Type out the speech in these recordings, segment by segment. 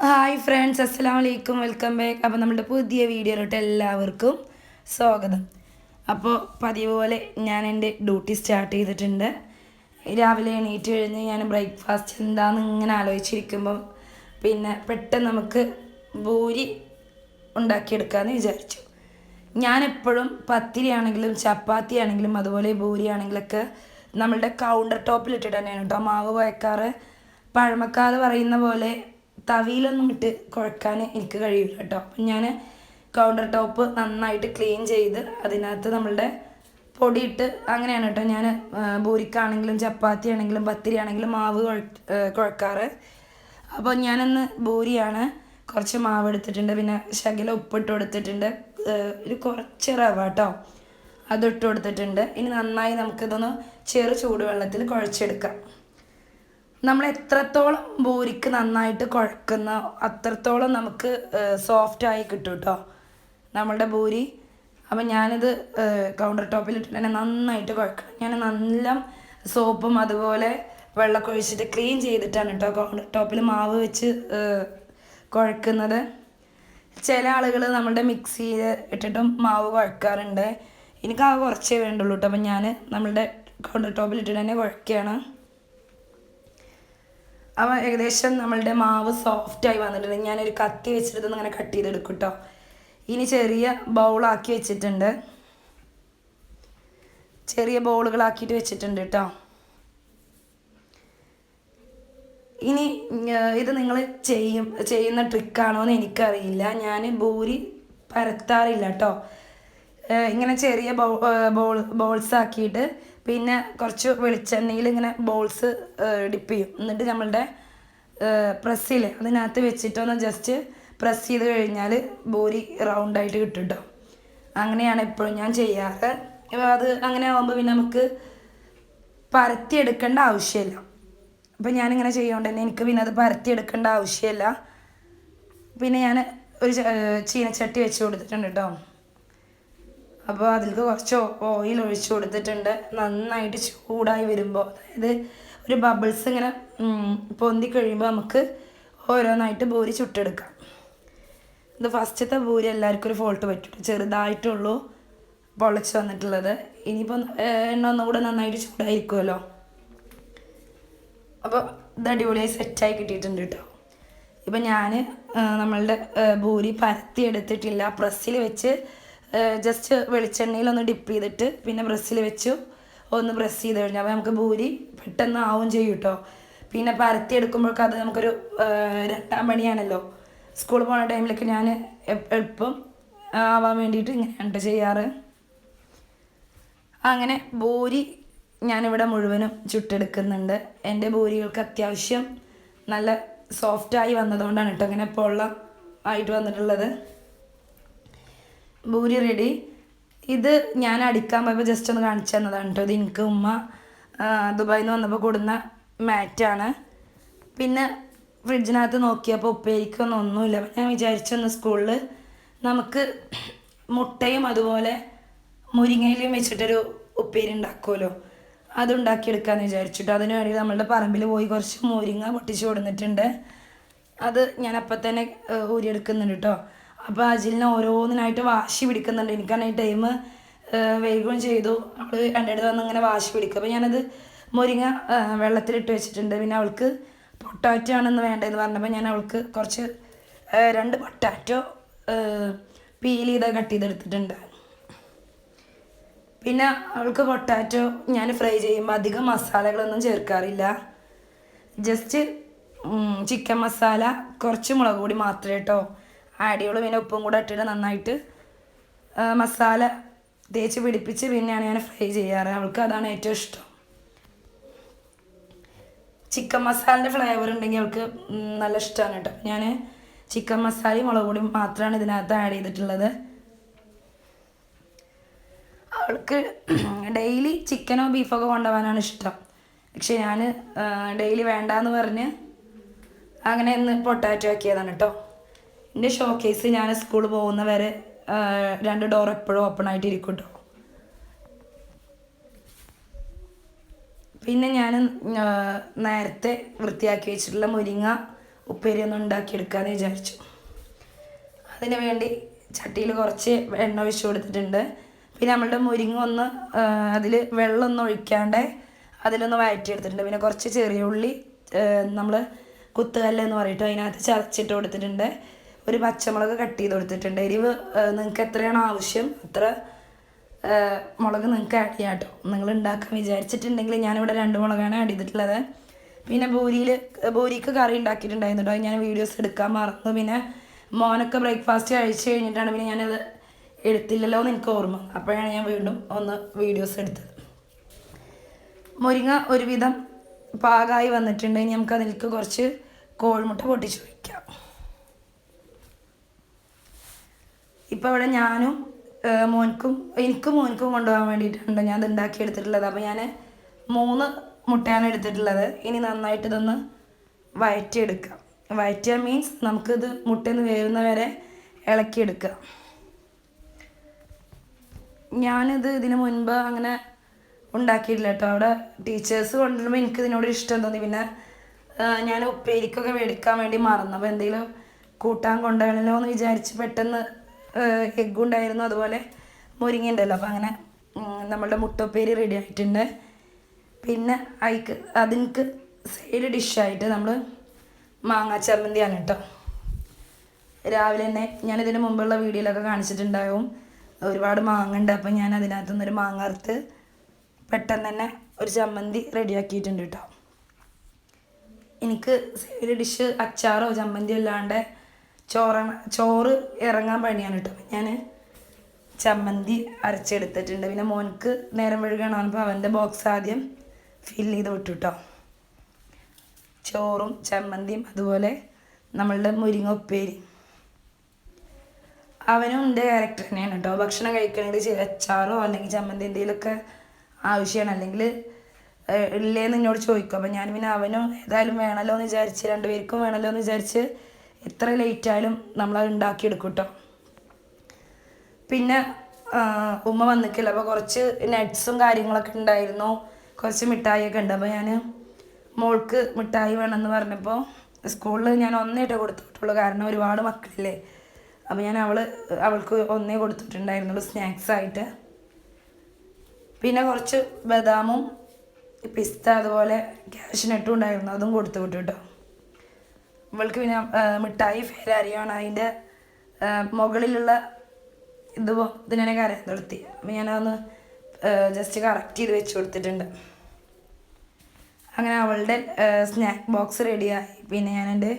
Hi friends അസ്സലാമു വലൈക്കും welcome back അപ്പോൾ നമ്മുടെ പുതിയ വീഡിയോയിലോട്ട് എല്ലാവർക്കും സ്വാഗതം. അപ്പോൾ പതിവ് പോലെ ഞാൻ എന്റെ ഡ്യൂട്ടി സ്റ്റാർട്ട് ചെയ്തിട്ടുണ്ട്. രാവിലെ എണീറ്റ് കഴിഞ്ഞ് ഞാൻ ബ്രേക്ക്ഫാസ്റ്റ് എന്താണെന്ന് ഇങ്ങനെ ആലോചിച്ചിരിക്കുമ്പം പിന്നെ പെട്ടെന്ന് നമുക്ക് ഭൂരി ഉണ്ടാക്കിയെടുക്കാമെന്ന് വിചാരിച്ചു. ഞാനെപ്പോഴും പത്തിരി ആണെങ്കിലും ചപ്പാത്തി ആണെങ്കിലും അതുപോലെ ഭൂരി ആണെങ്കിലൊക്കെ നമ്മളുടെ കൗണ്ടർ ടോപ്പിൽ ഇട്ടിട്ട് തന്നെയാണ് കേട്ടോ മാവ് കുഴക്കാറ്. പഴമക്കാർ പറയുന്ന പോലെ തവിയിലൊന്നും ഇട്ട് കുഴക്കാൻ എനിക്ക് കഴിയില്ല കേട്ടോ അപ്പം ഞാൻ കൗണ്ടർ ടോപ്പ് നന്നായിട്ട് ക്ലീൻ ചെയ്ത് അതിനകത്ത് നമ്മളുടെ പൊടിയിട്ട് അങ്ങനെയാണ് കേട്ടോ ഞാൻ ഭൂരിക്കാണെങ്കിലും ചപ്പാത്തി ആണെങ്കിലും പത്തിരി ആണെങ്കിലും മാവ് കുഴ കുഴക്കാറ്. അപ്പോൾ ഞാനന്ന് ഭൂരിയാണ് കുറച്ച് മാവ് എടുത്തിട്ടുണ്ട്. പിന്നെ ശകല ഉപ്പിട്ട് കൊടുത്തിട്ടുണ്ട്. ഒരു കുറച്ച് റവ കേട്ടോ അതിട്ട് കൊടുത്തിട്ടുണ്ട്. ഇനി നന്നായി നമുക്കിതൊന്ന് ചെറു ചൂടുവെള്ളത്തിൽ കുഴച്ചെടുക്കാം. നമ്മൾ എത്രത്തോളം ബൂരിക്ക് നന്നായിട്ട് കുഴക്കുന്ന അത്രത്തോളം നമുക്ക് സോഫ്റ്റായി കിട്ടും കേട്ടോ നമ്മളുടെ ബൂരി. അപ്പം ഞാനിത് കൗണ്ടർ ടോപ്പിൽ ഇട്ടിട്ട് തന്നെ നന്നായിട്ട് കുഴക്കണം. ഞാൻ നല്ല സോപ്പും അതുപോലെ വെള്ളമൊക്കെ ഒഴിച്ചിട്ട് ക്ലീൻ ചെയ്തിട്ടാണ് കേട്ടോ കൗണ്ടർ ടോപ്പിൽ മാവ് വെച്ച് കുഴക്കുന്നത്. ചില ആളുകൾ നമ്മുടെ മിക്സിയിൽ ഇട്ടിട്ടും മാവ് കുഴക്കാറുണ്ട്. എനിക്ക് ആ കുറച്ചേ വേണ്ടുള്ളൂ കേട്ടോ. അപ്പം ഞാൻ നമ്മളുടെ കൗണ്ടർ ടോപ്പിൽ ഇട്ടിട്ട് തന്നെ കുഴക്കുകയാണ് അപ്പം ഏകദേശം നമ്മളുടെ മാവ് സോഫ്റ്റായി വന്നിട്ടുണ്ട്. ഞാനൊരു കത്തി വെച്ചിട്ട് ഇതൊന്ന് ഇങ്ങനെ കട്ട് ചെയ്തെടുക്കും കേട്ടോ ഇനി ചെറിയ ബൗളാക്കി വെച്ചിട്ടുണ്ട്. ചെറിയ ബോളുകളാക്കിയിട്ട് വെച്ചിട്ടുണ്ട് കേട്ടോ ഇനി ഇത് നിങ്ങൾ ചെയ്യും ചെയ്യുന്ന ട്രിക്കാണോ എന്ന് എനിക്കറിയില്ല. ഞാൻ ഭൂരി പരത്താറില്ല കേട്ടോ ഇങ്ങനെ ചെറിയ ബോൾ ബോൾസ് ആക്കിയിട്ട് പിന്നെ കുറച്ച് വെളിച്ചെണ്ണയിൽ ഇങ്ങനെ ബോൾസ് ഡിപ്പ് ചെയ്യും. എന്നിട്ട് നമ്മളുടെ പ്രസ്സിൽ അതിനകത്ത് വെച്ചിട്ടൊന്ന് ജസ്റ്റ് പ്രസ് ചെയ്ത് കഴിഞ്ഞാൽ ബോരി റൗണ്ടായിട്ട് കിട്ടും കേട്ടോ അങ്ങനെയാണ് എപ്പോഴും ഞാൻ ചെയ്യാറ്. അത് അങ്ങനെ ആകുമ്പോൾ പിന്നെ നമുക്ക് പരത്തിയെടുക്കേണ്ട ആവശ്യമില്ല. അപ്പം ഞാനിങ്ങനെ ചെയ്യുകൊണ്ട് തന്നെ എനിക്ക് പിന്നെ അത് പരത്തിയെടുക്കേണ്ട ആവശ്യമില്ല. പിന്നെ ഞാൻ ഒരു ചീനച്ചട്ടി വെച്ച് കൊടുത്തിട്ടുണ്ട് കേട്ടോ അപ്പോൾ അതിലേക്ക് കുറച്ച് ഓയിൽ ഒഴിച്ചു കൊടുത്തിട്ടുണ്ട്. നന്നായിട്ട് ചൂടായി വരുമ്പോൾ അതായത് ഒരു ബബിൾസ് ഇങ്ങനെ പൊന്തി കഴിയുമ്പോൾ നമുക്ക് ഓരോന്നായിട്ട് ഭൂരി ചുട്ടെടുക്കാം. ഇത് ഫസ്റ്റത്തെ ഭൂരി എല്ലാവർക്കും ഒരു ഫോൾട്ട് പറ്റും. ചെറുതായിട്ടുള്ളൂ പൊളച്ച് വന്നിട്ടുള്ളത്. ഇനിയിപ്പോൾ എണ്ണ ഒന്നും കൂടെ നന്നായിട്ട് ചൂടായിരിക്കുമല്ലോ. അപ്പോൾ ഇത് അടിപൊളിയായി സെറ്റായി കിട്ടിയിട്ടുണ്ട് കേട്ടോ. ഇപ്പം ഞാൻ നമ്മളുടെ ഭൂരി പരത്തി എടുത്തിട്ടില്ല. പ്രസ്സിൽ വെച്ച് ജസ്റ്റ് വെളിച്ചെണ്ണയിലൊന്ന് ഡിപ്പ് ചെയ്തിട്ട് പിന്നെ ബ്രസ്സിൽ വെച്ചു. ഒന്ന് പ്രസ് ചെയ്ത് കഴിഞ്ഞാൽ നമുക്ക് ഭൂരി പെട്ടെന്ന് ആവും ചെയ്യും കേട്ടോ പിന്നെ പരത്തി എടുക്കുമ്പോഴൊക്കെ അത് നമുക്കൊരു രണ്ടാം പണിയാണല്ലോ. സ്കൂളിൽ പോകുന്ന ടൈമിലൊക്കെ ഞാൻ എളുപ്പം ആവാൻ വേണ്ടിയിട്ട് ഇങ്ങനെയാണ് ചെയ്യാറ്. അങ്ങനെ ഭൂരി ഞാനിവിടെ മുഴുവനും ചുട്ടെടുക്കുന്നുണ്ട്. എന്റെ ഭൂരികൾക്ക് അത്യാവശ്യം നല്ല സോഫ്റ്റായി വന്നതുകൊണ്ടാണ് കേട്ടോ ഇങ്ങനെ പൊള്ള ആയിട്ട് വന്നിട്ടുള്ളത്. ഭൂരി റെഡി. ഇത് ഞാൻ അടിക്കാൻ പോയപ്പോൾ ജസ്റ്റ് ഒന്ന് കാണിച്ചു തന്നതാണ് കേട്ടോ ഇത് എനിക്ക് ഉമ്മ ദുബായിൽ നിന്ന് വന്നപ്പോൾ കൊടുന്ന മാറ്റാണ് പിന്നെ ഫ്രിഡ്ജിനകത്ത് നോക്കിയപ്പോൾ ഉപ്പേരിക്കൊന്നും ഒന്നുമില്ല. ഞാൻ വിചാരിച്ചൊന്ന് സ്കൂളിൽ നമുക്ക് മുട്ടയും അതുപോലെ മുരിങ്ങയിലും വെച്ചിട്ടൊരു ഉപ്പേരി ഉണ്ടാക്കുമല്ലോ അതുണ്ടാക്കിയെടുക്കാമെന്ന് വിചാരിച്ചിട്ട്. അതിന് വേണ്ടി നമ്മളുടെ പറമ്പിൽ പോയി കുറച്ച് മുരിങ്ങ പൊട്ടിച്ച് കൊടുത്തിട്ടുണ്ട് അത് ഞാൻ അപ്പം തന്നെ ഊരിയെടുക്കുന്നുണ്ട് കേട്ടോ അപ്പോൾ അജിലിനെ ഓരോന്നിനായിട്ട് വാശി പിടിക്കുന്നുണ്ട്. എനിക്കാണ് ഈ ടൈം വൈകുകയും ചെയ്തു. അവൾ അടുത്ത് വന്ന് ഇങ്ങനെ വാശി പിടിക്കും. അപ്പോൾ ഞാനത് മുരിങ്ങ വെള്ളത്തിലിട്ട് വെച്ചിട്ടുണ്ട്. പിന്നെ അവൾക്ക് പൊട്ടാറ്റോ ആണെന്ന് വേണ്ടതെന്ന് പറഞ്ഞപ്പോൾ ഞാൻ അവൾക്ക് കുറച്ച് രണ്ട് പൊട്ടാറ്റോ പീൽ ചെയ്ത് കട്ട് ചെയ്തെടുത്തിട്ടുണ്ട്. പിന്നെ അവൾക്ക് പൊട്ടാറ്റോ ഞാൻ ഫ്രൈ ചെയ്യുമ്പോൾ അധികം മസാലകളൊന്നും ചേർക്കാറില്ല. ജസ്റ്റ് ചിക്കൻ മസാല കുറച്ച് മുളക് പൊടി മാത്രമേ കേട്ടോ ആഡ് ചെയ്യുള്ളൂ പിന്നെ ഉപ്പും കൂടെ ഇട്ടിട്ട് നന്നായിട്ട് മസാല തേച്ച് പിടിപ്പിച്ച് പിന്നെയാണ് ഞാൻ ഫ്രൈ ചെയ്യാറ്. അവൾക്ക് അതാണ് ഏറ്റവും ഇഷ്ടം. ചിക്കൻ മസാലന്റെ ഫ്ലേവർ ഉണ്ടെങ്കിൽ അവൾക്ക് നല്ല ഇഷ്ടമാണ് കേട്ടോ. ഞാൻ ചിക്കൻ മസാലയും മുളക് പൊടിയും മാത്രമാണ് ഇതിനകത്ത് ആഡ് ചെയ്തിട്ടുള്ളത്. അവൾക്ക് ഡെയിലി ചിക്കനോ ബീഫോ ഒക്കെ കൊണ്ടുപോകാനാണ് ഇഷ്ടം. പക്ഷെ ഞാൻ ഡെയിലി വേണ്ടാന്ന് പറഞ്ഞ് അങ്ങനെ ഇന്ന് പൊട്ടാറ്റോ ആക്കിയതാണ് കേട്ടോ. എന്റെ ഷോ ഞാൻ സ്കൂൾ പോകുന്ന വരെ രണ്ട് ഡോർ എപ്പോഴും ഓപ്പൺ ആയിട്ട് ഇരിക്കും കേട്ടോ പിന്നെ ഞാൻ നേരത്തെ വൃത്തിയാക്കി വെച്ചിട്ടുള്ള മുരിങ്ങ ഉപ്പേരി ഒന്ന് ഉണ്ടാക്കിയെടുക്കാമെന്ന് വിചാരിച്ചു. അതിന് വേണ്ടി ചട്ടിയിൽ കുറച്ച് എണ്ണ ഒഴിച്ച് കൊടുത്തിട്ടുണ്ട്. പിന്നെ നമ്മളുടെ മുരിങ്ങ ഒന്ന് അതിൽ വെള്ളമൊന്നും ഒഴിക്കാണ്ട് അതിലൊന്ന് വഴറ്റിയെടുത്തിട്ടുണ്ട് പിന്നെ കുറച്ച് ചെറിയ ഉള്ളി നമ്മൾ കുത്തുകല്ല് എന്ന് പറയട്ടോ അതിനകത്ത് ചതച്ചിട്ട് കൊടുത്തിട്ടുണ്ട്. ഒരു പച്ചമുളക് കട്ട് ചെയ്ത് കൊടുത്തിട്ടുണ്ട്. എരിവ് നിങ്ങൾക്ക് എത്രയാണ് ആവശ്യം? അത്ര മുളക് നിങ്ങൾക്ക് ആഡ് ചെയ്യാം കേട്ടോ നിങ്ങൾ ഉണ്ടാക്കാൻ വിചാരിച്ചിട്ടുണ്ടെങ്കിൽ ഞാനിവിടെ രണ്ട് മുളകാണ് ആഡ് ചെയ്തിട്ടുള്ളത്. പിന്നെ ബൂരിയിൽ ബൂരിക്ക് കറി ഉണ്ടാക്കിയിട്ടുണ്ടായിരുന്നു കേട്ടോ ഞാൻ വീഡിയോസ് എടുക്കാൻ മറന്നു. പിന്നെ മോനൊക്കെ ബ്രേക്ക്ഫാസ്റ്റ് കഴിച്ചു കഴിഞ്ഞിട്ടാണ് പിന്നെ ഞാനത് എടുത്തില്ലല്ലോ എന്ന് എനിക്ക് ഓർമ്മ. അപ്പോഴാണ് ഞാൻ വീണ്ടും ഒന്ന് വീഡിയോസ് എടുത്തത്. മുരിങ്ങ ഒരുവിധം പാകമായി വന്നിട്ടുണ്ടെങ്കിൽ നമുക്ക് അതിലേക്ക് കുറച്ച് കോഴിമുട്ട പൊട്ടിച്ച് വയ്ക്കാം ഇപ്പം ഇവിടെ ഞാനും മോൻക്കും എനിക്കും മോൻക്കും കൊണ്ടുപോകാൻ വേണ്ടിയിട്ടുണ്ട്. ഞാൻ ഉണ്ടാക്കി എടുത്തിട്ടുള്ളത്. അപ്പോൾ ഞാൻ മൂന്ന് മുട്ടയാണ് എടുത്തിട്ടുള്ളത്. ഇനി നന്നായിട്ട് ഇതൊന്ന് വയറ്റിയെടുക്കാം. വയറ്റുക മീൻസ് നമുക്കിത് മുട്ടയിൽ നിന്ന് വേവുന്ന വരെ ഇളക്കിയെടുക്കാം ഞാനിത് ഇതിനു മുൻപ് അങ്ങനെ ഉണ്ടാക്കിയിട്ടില്ല കേട്ടോ. അവിടെ ടീച്ചേഴ്സ് കൊണ്ടുവരുമ്പോൾ എനിക്ക് ഇതിനോട് ഇഷ്ടം തോന്നി. പിന്നെ ഞാൻ ഉപ്പേരിക്കൊക്കെ മേടിക്കാൻ വേണ്ടി മറന്നു. അപ്പോൾ എന്തെങ്കിലും കൂട്ടാൻ കൊണ്ടുവരണമല്ലോ എന്ന് വിചാരിച്ച് പെട്ടെന്ന് എഗ്ഗ് ഉണ്ടായിരുന്നു അതുപോലെ മുരിങ്ങ ഉണ്ടല്ലോ അപ്പോൾ അങ്ങനെ നമ്മളുടെ മുട്ടപ്പേരി റെഡി ആയിട്ടുണ്ട്. പിന്നെ അതിക്ക് അതിനക്ക് സൈഡ് ഡിഷായിട്ട് നമ്മൾ മാങ്ങാ ചമ്മന്തിയാണ് കേട്ടോ. രാവിലെ തന്നെ ഞാൻ ഇതിന് മുമ്പുള്ള വീഡിയോയിലൊക്കെ കാണിച്ചിട്ടുണ്ടാവും. ഒരുപാട് മാങ്ങ ഉണ്ട് അപ്പം ഞാൻ അതിനകത്തുനിന്ന് ഒരു മാങ്ങ അറുത്ത് പെട്ടെന്ന് തന്നെ ഒരു ചമ്മന്തി റെഡിയാക്കിയിട്ടുണ്ട് കേട്ടോ. എനിക്ക് സൈഡ് ഡിഷ് അച്ചാറോ ചമ്മന്തിയോ അല്ലാണ്ട് ചോറ ചോറ് ഇറങ്ങാൻ പണിയാണ് കേട്ടോ. ഞാൻ ചമ്മന്തി അരച്ചെടുത്തിട്ടുണ്ട്. പിന്നെ മോനക്ക് നേരം വഴുകണം അപ്പോൾ അവന്റെ ബോക്സ് ആദ്യം ഫിൽ ചെയ്ത് വിട്ടു കേട്ടോ ചോറും ചമ്മന്തിയും അതുപോലെ നമ്മളുടെ മുരിങ്ങ ഉപ്പേരി. അവനും ഉണ്ട് ക്യാരക്ടർ തന്നെയാണ് കേട്ടോ ഭക്ഷണം കഴിക്കണമെങ്കിൽ അച്ചാറോ അല്ലെങ്കിൽ ചമ്മന്തി എന്തെങ്കിലുമൊക്കെ ആവശ്യമാണ് അല്ലെങ്കിൽ ഇല്ലേന്ന് എന്നോട് ചോദിക്കും. അപ്പം ഞാൻ പിന്നെ അവനും ഏതായാലും വേണമല്ലോ എന്ന് വിചാരിച്ച് രണ്ടുപേർക്കും വേണമല്ലോ എന്ന് വിചാരിച്ച് എത്ര ലേറ്റ് ആയാലും നമ്മളത് ഉണ്ടാക്കിയെടുക്കും കേട്ടോ പിന്നെ ഉമ്മ വന്നിക്കില്ല അപ്പോൾ കുറച്ച് നട്ട്സും കാര്യങ്ങളൊക്കെ ഉണ്ടായിരുന്നു. കുറച്ച് മിഠായിയൊക്കെ ഉണ്ട്. അപ്പോൾ ഞാൻ മോൾക്ക് മിഠായി വേണമെന്ന് പറഞ്ഞപ്പോൾ സ്കൂളിൽ ഞാൻ ഒന്നേട്ടേ കൊടുത്തിട്ടുള്ളൂ. കാരണം ഒരുപാട് മക്കളില്ലേ. അപ്പോൾ ഞാൻ അവൾ അവൾക്ക് ഒന്നേ കൊടുത്തിട്ടുണ്ടായിരുന്നുള്ളൂ സ്നാക്സ് ആയിട്ട്. പിന്നെ കുറച്ച് ബദാമും പിസ്ത അതുപോലെ കാഷ്നട്ടും ഉണ്ടായിരുന്നു. അതും കൊടുത്തു വിട്ടു കേട്ടോ ഇവൾക്ക് പിന്നെ മിഠായി ഫേരാരിയാണ് അതിന്റെ മുകളിലുള്ള ഇത് ഇതിനെ കരയാൻ നിർത്തി. അപ്പം ഞാനതൊന്ന് ജസ്റ്റ് കറക്റ്റ് ചെയ്ത് വെച്ച് കൊടുത്തിട്ടുണ്ട്. അങ്ങനെ അവളുടെ സ്നാക്ക് ബോക്സ് റെഡിയായി പിന്നെ ഞാൻ എന്റെ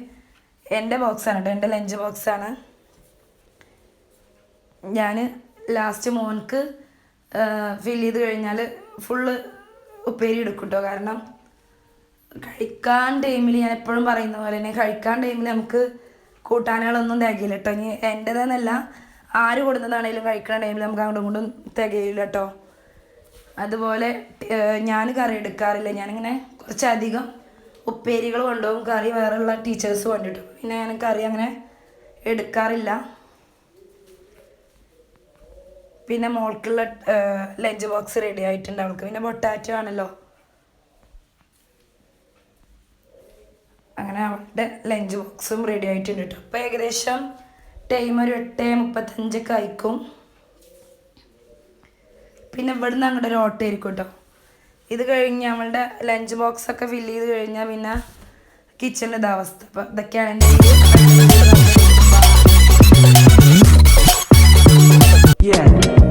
എന്റെ ബോക്സാണ് കേട്ടോ എന്റെ ലഞ്ച് ബോക്സാണ് ഞാൻ ലാസ്റ്റ് മോൻക്ക് ഫിൽ ചെയ്ത് കഴിഞ്ഞാൽ ഫുള്ള് ഉപ്പേരി എടുക്കും കേട്ടോ. കാരണം കഴിക്കാൻ ടൈമിൽ ഞാൻ എപ്പോഴും പറയുന്ന പോലെ തന്നെ കഴിക്കാൻ ടൈമിൽ നമുക്ക് കൂട്ടാനുകളൊന്നും തികയില്ല കേട്ടോ ഇനി എന്റെതെന്നല്ല ആര് കൊടുക്കുന്നതാണെങ്കിലും കഴിക്കണ ടൈമിൽ നമുക്ക് അങ്ങോട്ടും ഇങ്ങോട്ടും തികയില്ല കേട്ടോ അതുപോലെ ഞാൻ കറി എടുക്കാറില്ല. ഞാനിങ്ങനെ കുറച്ചധികം ഉപ്പേരികൾ കൊണ്ടുപോകും. കറി വേറെയുള്ള ടീച്ചേഴ്സ് കൊണ്ടിട്ടു. പിന്നെ ഞാൻ കറി അങ്ങനെ എടുക്കാറില്ല. പിന്നെ മോൾക്കുള്ള ലഞ്ച് ബോക്സ് റെഡി ആയിട്ടുണ്ട് അവൾക്ക്. പിന്നെ പൊട്ടാറ്റോ ആണല്ലോ. ലഞ്ച് ബോക്സും റെഡി ആയിട്ടുണ്ട് കേട്ടോ അപ്പോൾ ഏകദേശം ടൈം ഒരു എട്ട് മുപ്പത്തഞ്ചൊക്കെ ആയിക്കും. പിന്നെ ഇവിടുന്ന് അങ്ങോട്ട് ഒരു ഓട്ടോ ആയിരിക്കും കേട്ടോ ഇത് കഴിഞ്ഞ് നമ്മളുടെ ലഞ്ച് ബോക്സ് ഒക്കെ ഫില്ല് ചെയ്ത് കഴിഞ്ഞാൽ പിന്നെ കിച്ചണിന്റെ ഇതാവസ്ഥ അപ്പോൾ ഇതൊക്കെയാണ് എന്റെ വീഡിയോ